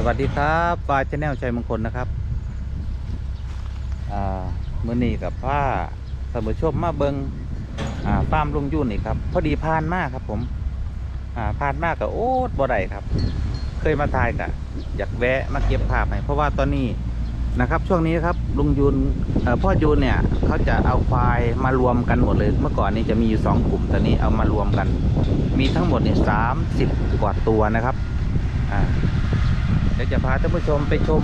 สวัสดีครับฟ้าชาแนลชัยมงคลนะครับมือนีกับผ้าสมุชมมาเบิงอ่าฟาร์มลุงยุ่นนี่ครับ พอดีผ่านมากครับ ผมผ่านมากกับโอ๊ตบ่ได้ครับ เคยมาถ่ายกะอยากแวะมาเก็บภาพให้เพราะว่าตอนนี้นะครับ ช่วงนี้ครับลุงยุนเอ่อพ่อยุนเนี่ยเขาจะเอาควายมารวมกันหมดเลย เมื่อก่อนนี้จะมีอยู่สองกลุ่มตอนนี้เอามารวมกัน มีทั้งหมดเนี่ยสามสิบกว่าตัวนะครับ ดี๋ยวจะพาท่านผู้ชมไปชม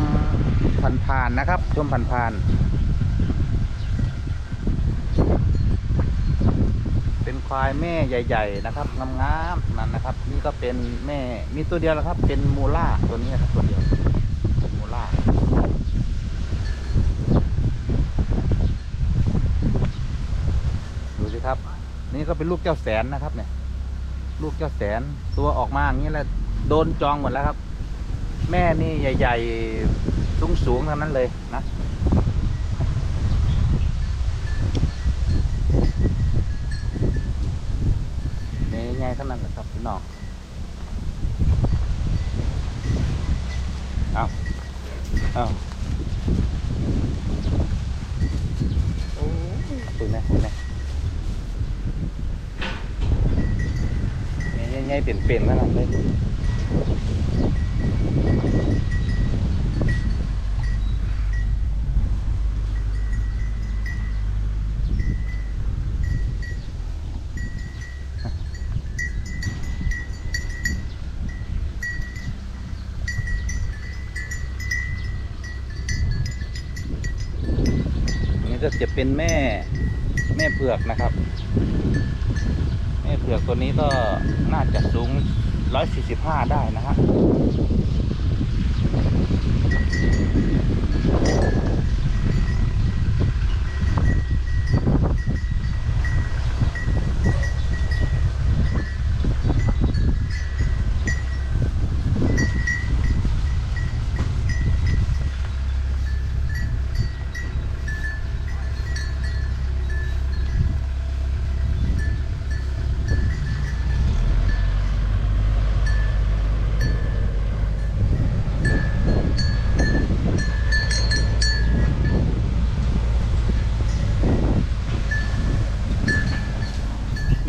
ผ่านๆนะครับ ชมผ่านๆเป็นควายแม่ใหญ่ ๆ นะครับงามๆนั่นนะครับ นี่ก็เป็นแม่มีตัวเดียวแล้วครับ เป็นมูล่าตัวนี้ครับตัวเดียวมูล่าดูสิครับ นี่ก็เป็นลูกเจ้าแสนนะครับเนี่ย ลูกเจ้าแสนตัวออกมาอย่างนี้แล้วโดนจองหมดแล้วครับ แม่นี่ใหญ่ ๆ สูงๆทั้งนั้นเลยนะนี่ใหญ่ทั้งนั้นแหละครับพี่น้องเอาเอาโอ้คุยไหมคุยไหมนี่ใหญ่ๆเปลี่ยนๆทั้งนั้นเลย ก็จะเป็นแม่แม่เผือกนะครับ แม่เผือกตัวนี้ก็น่าจะสูง 145 ได้นะฮะ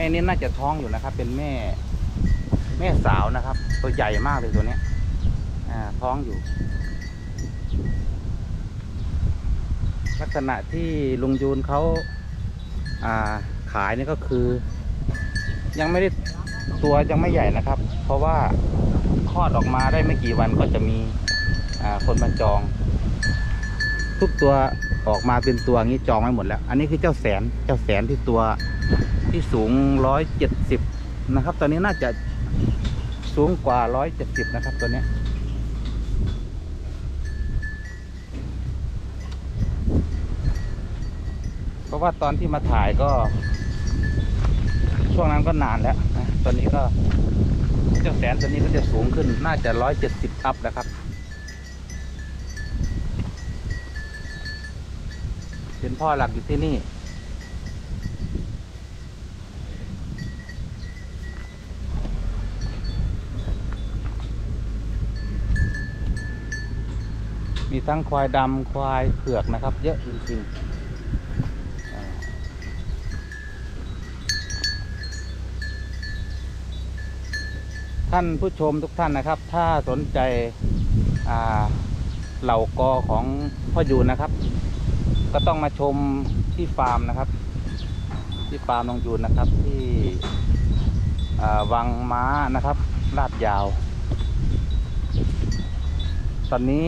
ม่นี่น่าจะท้องอยู่นะครับ เป็นแม่ แม่สาวนะครับ ตัวใหญ่มากเลยตัวนี้อ่าท้องอยู่ ลักษณะที่ลุงยูนเขาอ่าขายนี่ก็คือ ยังไม่ได้ตัวยังไม่ใหญ่นะครับ เพราะว่าคลอดออกมาได้ไม่กี่วันก็จะมีอ่าคนมาจอง ทุกตัวออกมาเป็นตัวงี้จองไว้หมดแล้ว อันนี้คือเจ้าแสนเจ้าแสนที่ตัว ที่สูงร้อยเจ็ดสิบนะครับ ตอนนี้น่าจะสูงกว่าร้อยเจ็ดสิบนะครับตัวนี้เพราะว่าตอนที่มาถ่ายก็ ช่วงนั้นก็นานแล้วนะตอนนี้ก็เจ้าแสนตัวนี้ก็จะสูงขึ้น น่าจะร้อยเจ็ดสิบอัพนะครับเป็นพ่อหลักอยู่ที่นี่ มีทั้งควายดำควายเผือกนะครับ เยอะจริงๆท่านผู้ชมทุกท่านนะครับ ถ้าสนใจเหล่ากอของพ่อยูนนะครับ ก็ต้องมาชมที่ฟาร์มนะครับ ที่ฟาร์มนองยูนนะครับที่วังม้านะครับลาดยาว ตอนนี้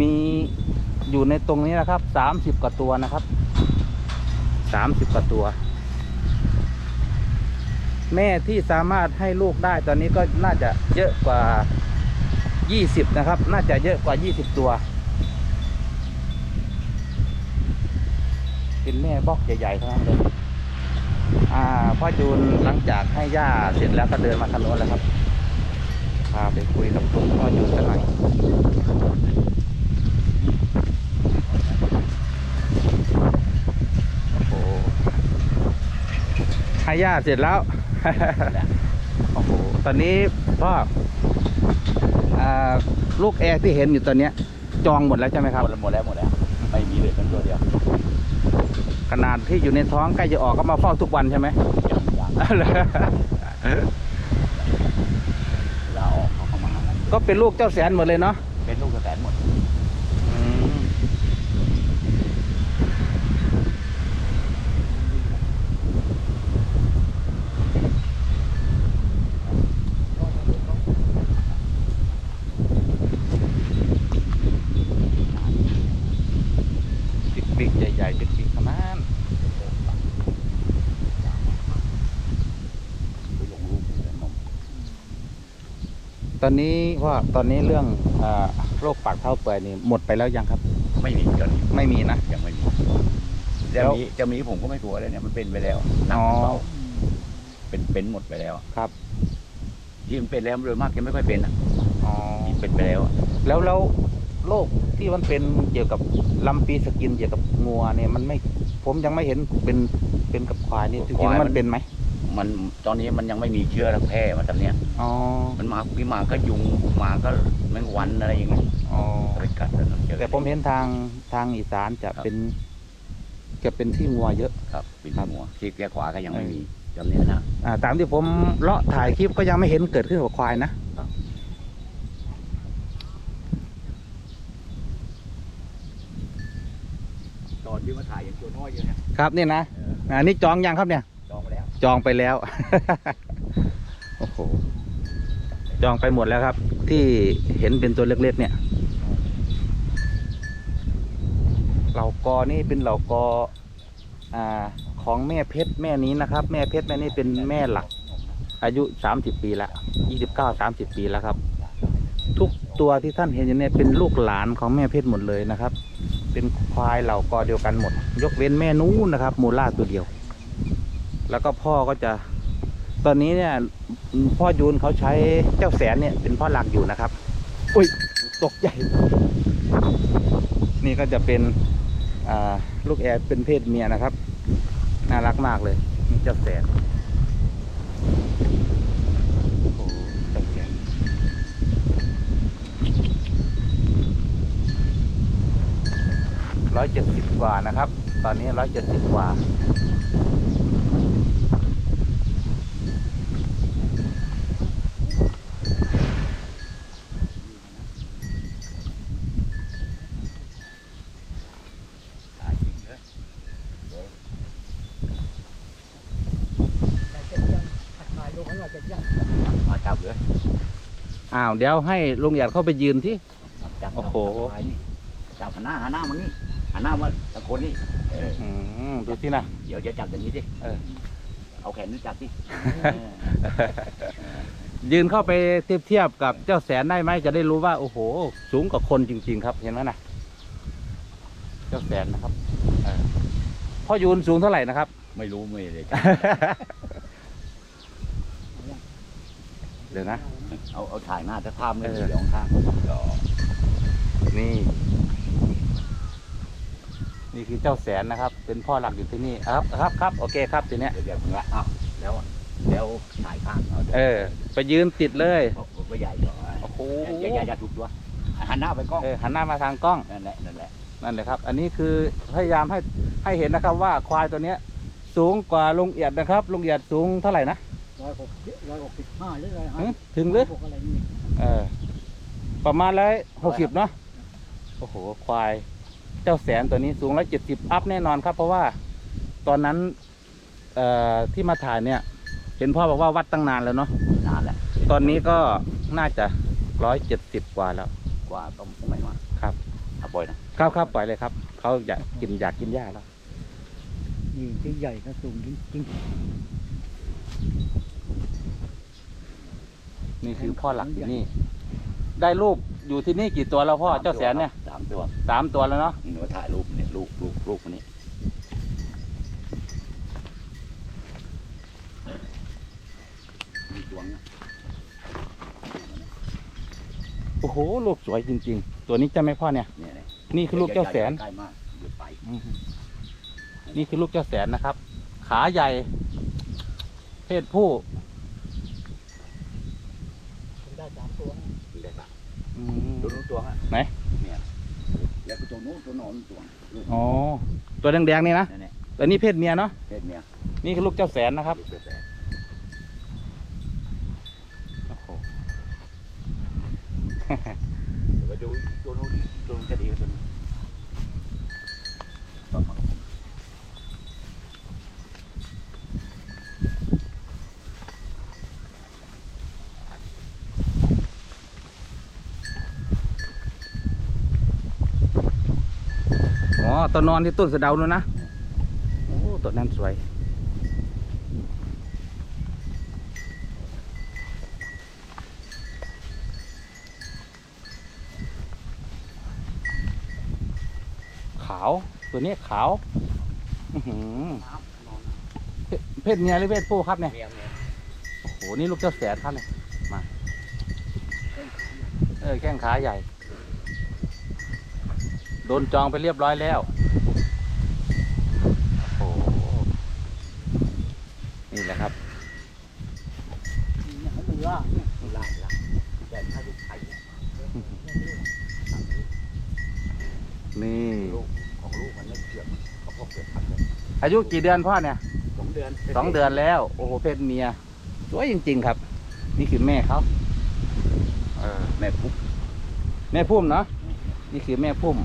มีอยู่ในตรงนี้นะครับสามสิบกว่าตัวนะครับสามสิบกว่าตัว แม่ที่สามารถให้ลูกได้ตอนนี้ก็น่าจะเยอะกว่ายี่สิบนะครับ น่าจะเยอะกว่ายี่สิบตัว เป็นแม่บอกใหญ่ๆทั้งนั้นเลยอ่าพ่อจูนหลังจากให้ย่าเสร็จแล้วก็เดินมาทางโน้นแล้วครับพาไปคุยกับคุณพ่อจูนสักหน่อย โอ้โห ให้ย่าเสร็จแล้ว โอ้โห ตอนนี้พ่ออ่าลูกแอร์ที่เห็นอยู่ตอนเนี้ย จองหมดแล้วใช่ไหมครับ หมดแล้วหมดแล้วหมดแล้วไม่มีเหลือกันตัวเดียว ขนาดที่อยู่ในท้องใกล้จะออกก็มาเฝ้าทุกวันใช่ไหมยังยังลาออกเขาเข้ามาหากันก็เป็นลูกเจ้าแสนหมดเลยเนาะ เป็นลูกกระแสนหมด บิ๊กบิ๊กใหญ่ๆบิ๊กบิ๊กขนาด ไปลงรูปเลยมอง ต อนนี้ว่าตอนนี้เรื่องอ่าโรคปากเท้าเปื่อยนี่หมดไปแล้วยังครับ ไม่มีตอนนี้ไม่มีนะ ยังไม่มีแล้จะว มีจะมีผมก็ไม่กลัวเลยเนี่ยมันเป็นไปแล้วหนักอ๋อมันเบาเป็นเป็นหมดไปแล้วครับที่มันเป็นแล้วโดยมากจะไม่ค่อยเป็นอะอ๋อที่เป็นไปแล้วอะแล้วแล้วโรคที่มันเป็นเกี่ยวกับลำปีสกินเกี่ยวกับงัวเนี่ยมันไม่ ผมยังไม่เห็นเป็นเป็นกับควายนี่จริงๆมันเป็นไหม มันตอนนี้มันยังไม่มีเชื้อแพร่มาตอนเนี้ยอ๋อ มันมาพี่มาก็ยุงมาก็แมงวันอะไรอย่างเงี้ยอ๋อ ไปกัดแล้วเจอ แต่ผมเห็นทางทางอีสานจะครับ เป็น จะเป็นที่งัวเยอะ ครับเป็นครับหัวที่แกขวาก็ยังไม่เออมีจำเนี้ยนะ อ่า ตามที่ผมเลาะถ่ายคลิปก็ยังไม่เห็นเกิดขึ้นกับควายนะตอนที่มาถ่ายยังตัวน้อยอยู่เนี่ยครับนี่นะเอออันนี้จองยังครับเนี่ย จองไปแล้ว โอ้โห จองไปหมดแล้วครับ ที่เห็นเป็นตัวเล็กๆเนี่ย เหล่ากอนี่เป็นเหล่ากออ่า ของแม่เพชรแม่นี้นะครับ แม่เพชรแม่นี้เป็นแม่หลัก อายุสามสิบปีละยี่สิบเก้าสามสิบปีแล้วครับ ทุกตัวที่ท่านเห็นอยู่เนี่ยเป็นลูกหลานของแม่เพชรหมดเลยนะครับ เป็นควายเหล่ากอเดียวกันหมด ยกเว้นแม่นู้นนะครับ มูล่าตัวเดียว แล้วก็พ่อก็จะ ตอนนี้เนี่ยพ่อยูนเขาใช้เจ้าแสนเนี่ยเป็นพ่อหลักอยู่นะครับ อุ้ยตกใจ นี่ก็จะเป็นอ่าลูกแอร์เป็นเพศเมียนะครับ น่ารักมากเลยนี่เจ้าแสนโอ้โหเจ้าแสนร้อยเจ็ดสิบกว่านะครับ ตอนนี้ร้อยเจ็ดสิบกว่า ถ่ายจริงเลยมาจับเลย อ้าวเดี๋ยวให้ลุงหยัดเข้าไปยืนที่ จับโอ้โหถ่ายนี่จับหันหน้าหันหน้ามานี่หันหน้ามาตะโกนนี่เอออืมดูที่นะ เดี๋ยวจะจับอย่างนี้สิเออ เอาแขนนี่จับสิยืนเข้าไปเทียบเทียบกับเจ้าแสนได้ไหมจะได้รู้ว่าโอ้โห สูงกว่าคนจริง ๆ ครับ เห็นไหมนะเจ้าแสนนะครับเออพ่อยูนสูงเท่าไหร่นะครับ ไม่รู้ไม่เลย เดี๋ยวนะ เอาเอาถ่ายหน้าถ้าภาพไม่เอดีอเดี๋ยวข้างก็นี่ นี่คือเจ้าแสนนะครับ เป็นพ่อหลักอยู่ที่นี่ครับครับครับโอเคครับทีเนี้ยเดี๋ยวเดี๋ยวมึงละอ้าวแล้วแล้วถ่ายข้างเอาเออ ไปยืนติดเลยผมก็ใหญ่ก่อนโอ้โหอย่าอย่าอย่าถูกตัวหันหน้าไปกล้องเออหันหน้ามาทางกล้องนั่นแหละนั่นแหละนั่นเลยครับ อันนี้คือพยายามให้ให้เห็นนะครับว่าควายตัวเนี้ย สูงกว่าลุงเอียดนะครับลุงเอียดสูงเท่าไหร่นะ ร้อยหกร้อยหกสิบห้าหรืออะไรหึถึงหรือหกอะไรนี่เออ ประมาณร้อยหกสิบเนาะโอ้โห ควาย เจ้าแสนตัวนี้สูงร้อยเจ็ดสิบอัพแน่นอนครับ เพราะว่าตอนนั้น เอ่อที่มาถ่ายเนี่ย เห็นพ่อบอกว่าวัดตั้งนานแล้วเนาะนานแล้วตอนนี้ก็น่าจะร้อยเจ็ดสิบกว่าแล้ว กว่าต้องไม่มาครับเอาปล่อยนะครับครับปล่อยเลยครับเขาอยากกินอยากกินหญ้าแล้วนี่ที่ใหญ่ก็สูงจริง นี่คือพ่อหลักอยู่นี่ ได้ลูกอยู่ที่นี่กี่ตัวแล้วพ่อเจ้าแสนเนี่ยสามตัวสามตัวแล้วเนาะหนูถ่ายรูปเนี่ยลูกลูกลูกคนนี้มีตัวเนี้ยโอ้โหลูกสวยจริง ๆ ตัวนี้จะไหม่พ่อเนี่ยเนี่ยเนี่ย นี่คือลูกเจ้าแสนใกล้มากหยุดไปนี่คือลูกเจ้าแสนนะครับ ขาใหญ่ เพศผู้ๆได้ สามตัวได้ปะอืม ตัวนู้นตัวฮะไหน เนี่ยแล้วก็ตัวนู้นตัวนอนตัวลูกอ๋อ ตัวแดงๆนี่นะนั่นแหละตัวนี้เพศเมียเนาะ เพศเมียนี่คือลูกเจ้าแสนนะครับ ลูกแฝดโอ้โห เดี๋ยวไปดูตัวนู้นตัวนู้นจะดีกว่าตัวนี้ อ๋อตัวนอนที่ต้นสะเดานู่นนะโอ้ตัวนั้นสวยขาวตัวนี้ขาวอื้อหือน้ำนอนเพเพศเมียหรือเพศผู้ครับเนี่ยเมียเมียโอ้โห นี่ลูกเจ้าแสนครับเนี่ย มา เออแข้งขาใหญ่ โดนจองไปเรียบร้อยแล้วโอ้โหนี่แหละครับเนี่ยเขาเรือเนี่ยลายละแต่ถ้าลูกไข่เนี่ยนี่ ลูกของลูกมันไม่เชื่อมเขาพกเกิดทันเลยอายุกี่เดือนพ่อเนี่ยสองเดือนสองเดือนแล้ว โอ้โหเพศเมียสวยจริง ๆ ครับ นี่คือแม่เขาเออแม่ปุ๊บแม่พุ่มเนาะนี่คือแม่พุ่ม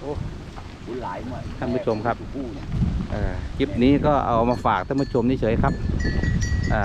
บุญหลายเมื่อ ท่านผู้ชมครับผู้เนี่ยเออคลิปนี้ก็เอามาฝากท่านผู้ชมนี่เฉยๆครับอ่า